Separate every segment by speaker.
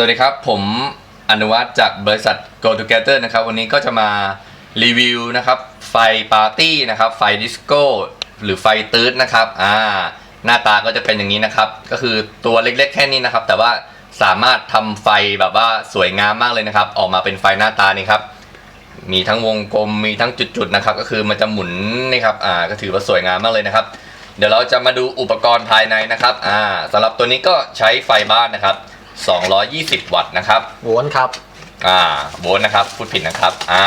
Speaker 1: สวัสดีครับ ผมอนุวัฒน์จากบริษัท Go Together นะครับ วันนี้ก็จะมารีวิวนะครับ ไฟปาร์ตี้นะครับ ไฟดิสโก้หรือไฟตืดนะครับอ่าหน้าตาก็จะเป็นอย่างนี้นะครับ ก็คือตัวเล็กๆแค่นี้นะครับ แต่ว่าสามารถทำไฟแบบว่าสวยงามมากเลยนะครับ ออกมาเป็นไฟหน้าตานี่ครับ มีทั้งวงกลมมีทั้งจุดๆนะครับ ก็คือมันจะหมุนนี่ครับอ่าก็ถือว่าสวยงามมากเลยนะครับ เดี๋ยวเราจะมาดูอุปกรณ์ภายในนะครับอ่าสำหรับตัวนี้ก็ใช้ไฟบ้านนะครับ 220 วัตต์นะครับ
Speaker 2: โวลต์ครับ
Speaker 1: อ่าโวลต์นะครับพูดผิดนะครับอ่า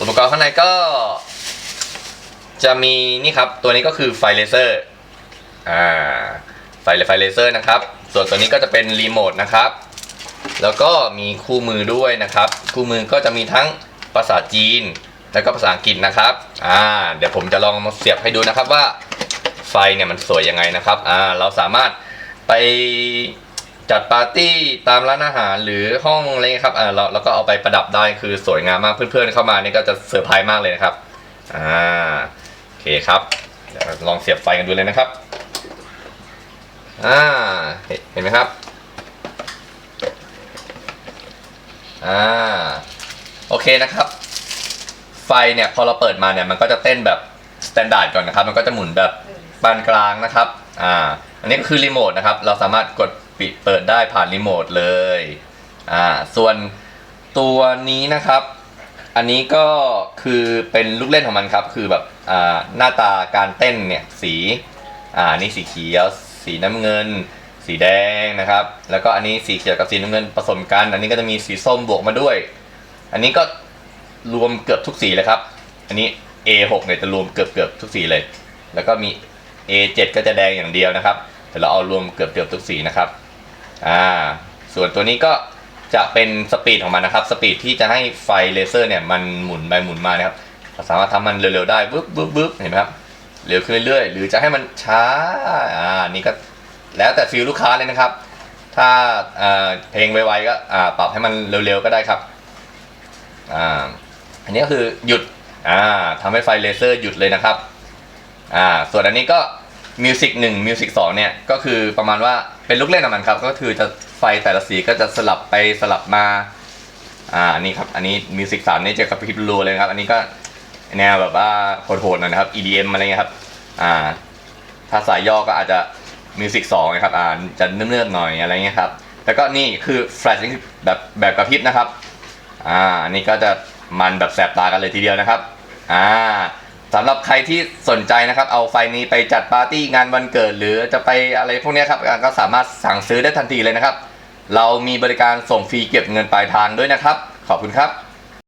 Speaker 1: อุปกรณ์ข้างในก็ จะมีนี่ครับ ตัวนี้ก็คือไฟเลเซอร์อ่าไฟไฟเลเซอร์นะครับ ส่วนตัวนี้ก็จะเป็นรีโมทนะครับ แล้วก็มีคู่มือด้วยนะครับ คู่มือก็จะมีทั้งภาษาจีน แล้วก็ภาษาอังกฤษนะครับอ่าเดี๋ยวผมจะลองมาเสียบให้ดูนะครับว่าไฟเนี่ยมันสวยยังไงนะครับอ่าเราสามารถไป จัดปาร์ตี้ตามร้านอาหารหรือห้องอะไรครับอ่าเราเราก็เอาไปประดับได้คือสวยงามมากเพื่อนๆเข้ามานี่ก็จะเซอร์ไพรส์มากเลยนะครับอ่าโอเคครับเดี๋ยวลองเสียบไฟกันดูเลยนะครับอ่าเห็นเห็นไหมครับอ่าโอเคนะครับ ไฟเนี่ยพอเราเปิดมาเนี่ยมันก็จะเต้นแบบสแตนดาร์ดก่อนนะครับ มันก็จะหมุนแบบปานกลางนะครับอ่าอันนี้ก็คือรีโมทนะครับ เราสามารถกด ปิดเปิดได้ผ่านรีโมทเลยอ่าส่วนตัวนี้นะครับ อันนี้ก็คือเป็นลูกเล่นของมันครับ คือแบบอ่าหน้าตาการเต้นเนี่ยสีอ่านี่สีเขียวสีน้ำเงิน สีแดงนะครับ แล้วก็อันนี้สีเขียวกับสีน้ำเงินผสมกัน อันนี้ก็จะมีสีส้มบวกมาด้วย อันนี้ก็รวมเกือบทุกสีเลยครับ อันนี้ A6 เนี่ยจะรวมเกือบเกือบทุกสีเลย แล้วก็มี A7 ก็จะแดงอย่างเดียวนะครับ แต่เราเอารวมเกือบเกือบทุกสีนะครับ อ่าส่วนตัวนี้ก็จะเป็นสปีดของมันนะครับ สปีดที่จะให้ไฟเลเซอร์เนี่ยมันหมุนไปหมุนมานะครับสามารถทำมันเร็วๆได้บึ๊บบึ๊บบึ๊บเห็นไหมครับเร็วขึ้นเรื่อยๆหรือจะให้มันช้าอ่านี่ก็แล้วแต่ฟิลลูกค้าเลยนะครับ ถ้าอ่าเพลงไวๆก็อ่าปรับให้มันเร็วๆก็ได้ครับอ่าอันนี้ก็คือหยุดอ่าทำให้ไฟเลเซอร์หยุดเลยนะครับอ่าส่วนอันนี้ก็ มิวสิกหนึ่งมิวสิกสองเนี่ยก็คือประมาณว่าเป็นลูกเล่นของมันครับ ก็คือจะไฟแต่ละสีก็จะสลับไปสลับมา อ่านี่ครับ อันนี้มิวสิกสามนี่จะกระพริบรัวเลยครับ อันนี้ก็แนวแบบว่าโหดๆหน่อยนะครับ EDM อะไรเงี้ยครับ อ่า ถ้าสายย่อก็อาจจะมิวสิกสองนะครับ อ่าจะเนื่อๆหน่อยอะไรเงี้ยครับแล้วก็นี่คือแฟลชแบบแบบกระพริบนะครับ อ่าอันนี้ก็จะมันแบบแสบตากันเลยทีเดียวนะครับ อ่า สำหรับใครที่สนใจนะครับ เอาไฟนี้ไปจัดปาร์ตี้งานวันเกิด หรือจะไปอะไรพวกนี้ครับก็สามารถสั่งซื้อได้ทันทีเลยนะครับ เรามีบริการส่งฟรีเก็บเงินปลายทางด้วยนะครับ ขอบคุณครับ